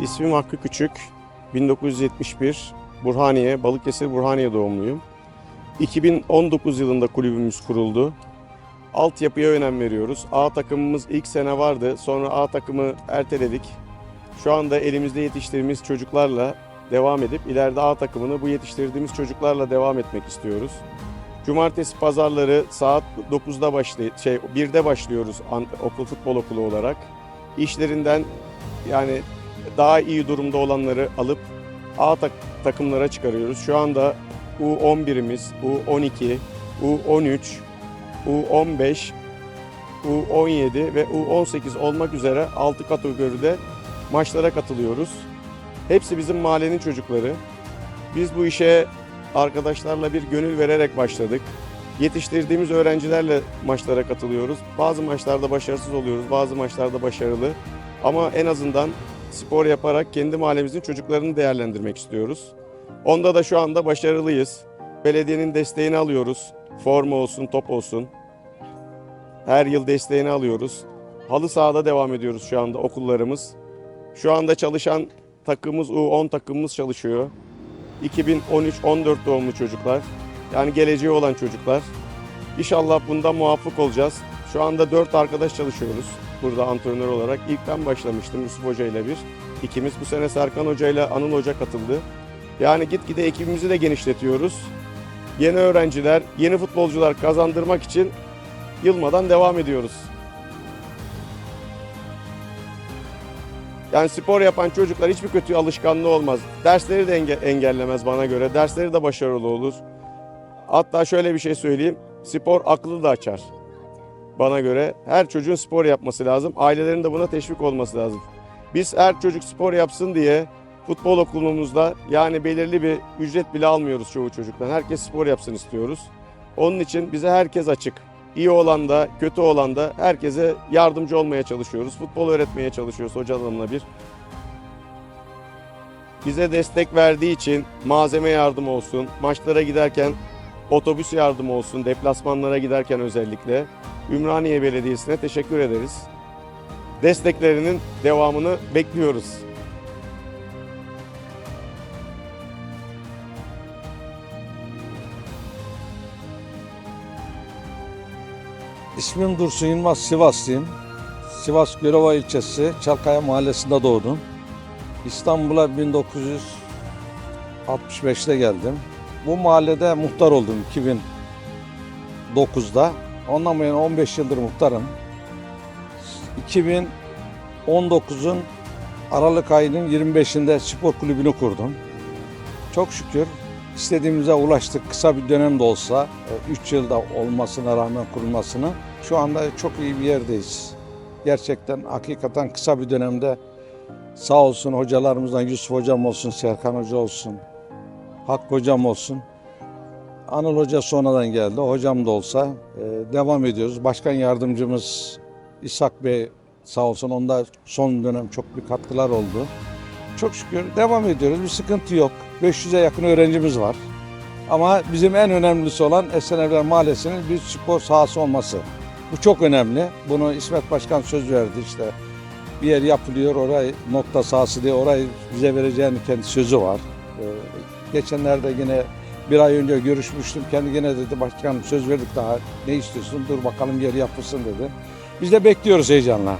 İsmim Hakkı Küçük. 1971 Burhaniye, Balıkesir Burhaniye doğumluyum. 2019 yılında kulübümüz kuruldu. Altyapıya önem veriyoruz. A takımımız ilk sene vardı. Sonra A takımı erteledik. Şu anda elimizde yetiştirdiğimiz çocuklarla devam edip ileride A takımını bu yetiştirdiğimiz çocuklarla devam etmek istiyoruz. Cumartesi pazarları saat 9'da başlay şey 1'de başlıyoruz okul futbol okulu olarak. İşlerinden yani daha iyi durumda olanları alıp A tak- takımlara çıkarıyoruz. Şu anda U11'imiz, U12, U13, U15, U17 ve U18 olmak üzere 6 kategoride maçlara katılıyoruz. Hepsi bizim mahallenin çocukları. Biz bu işe arkadaşlarla bir gönül vererek başladık. Yetiştirdiğimiz öğrencilerle maçlara katılıyoruz. Bazı maçlarda başarısız oluyoruz, bazı maçlarda başarılı. Ama en azından spor yaparak kendi mahallemizin çocuklarını değerlendirmek istiyoruz. Onda da şu anda başarılıyız. Belediyenin desteğini alıyoruz. Forma olsun, top olsun. Her yıl desteğini alıyoruz. Halı sahada devam ediyoruz şu anda okullarımız. Şu anda çalışan takımımız U10 takımımız çalışıyor. 2013-14 doğumlu çocuklar. Yani geleceği olan çocuklar. İnşallah bunda muvaffak olacağız. Şu anda 4 arkadaş çalışıyoruz burada antrenör olarak. İlk ben başlamıştım Yusuf Hoca ile bir. İkimiz bu sene Serkan Hoca ile Anıl Hoca katıldı. Yani gitgide ekibimizi de genişletiyoruz. Yeni öğrenciler, yeni futbolcular kazandırmak için yılmadan devam ediyoruz. Yani spor yapan çocuklar hiçbir kötü alışkanlığı olmaz. Dersleri de enge- engellemez bana göre. Dersleri de başarılı olur. Hatta şöyle bir şey söyleyeyim. Spor aklı da açar. Bana göre her çocuğun spor yapması lazım. Ailelerin de buna teşvik olması lazım. Biz her çocuk spor yapsın diye futbol okulumuzda yani belirli bir ücret bile almıyoruz çoğu çocuktan. Herkes spor yapsın istiyoruz. Onun için bize herkes açık. İyi olan da kötü olan da herkese yardımcı olmaya çalışıyoruz. Futbol öğretmeye çalışıyoruz hocalarımla bir. Bize destek verdiği için malzeme yardımı olsun, maçlara giderken otobüs yardımı olsun, deplasmanlara giderken özellikle Ümraniye Belediyesi'ne teşekkür ederiz. Desteklerinin devamını bekliyoruz. İsmim Dursun Yılmaz, Sivaslıyım. Sivas Görova ilçesi Çalkaya mahallesinde doğdum. İstanbul'a 1965'te geldim. Bu mahallede muhtar oldum 2009'da. Ondan bu yana 15 yıldır muhtarım. 2019'un Aralık ayının 25'inde spor kulübünü kurdum. Çok şükür istediğimize ulaştık. Kısa bir dönem de olsa, 3 yılda olmasına rağmen kurulmasına şu anda çok iyi bir yerdeyiz. Gerçekten hakikaten kısa bir dönemde sağ olsun hocalarımızdan Yusuf hocam olsun, Serkan hoca olsun, Hakkı hocam olsun. Anıl hoca sonradan geldi. Hocam da olsa e, devam ediyoruz. Başkan yardımcımız İshak Bey sağ olsun onda son dönem çok bir katkılar oldu. Çok şükür devam ediyoruz. Bir sıkıntı yok. 500'e yakın öğrencimiz var. Ama bizim en önemlisi olan Esenevler Mahallesi'nin bir spor sahası olması. Bu çok önemli. Bunu İsmet Başkan söz verdi işte. Bir yer yapılıyor orayı nokta sahası diye orayı bize vereceğini kendi sözü var. Ee, geçenlerde yine bir ay önce görüşmüştüm. Kendi yine dedi başkanım söz verdik daha ne istiyorsun dur bakalım yer yapılsın dedi. Biz de bekliyoruz heyecanla.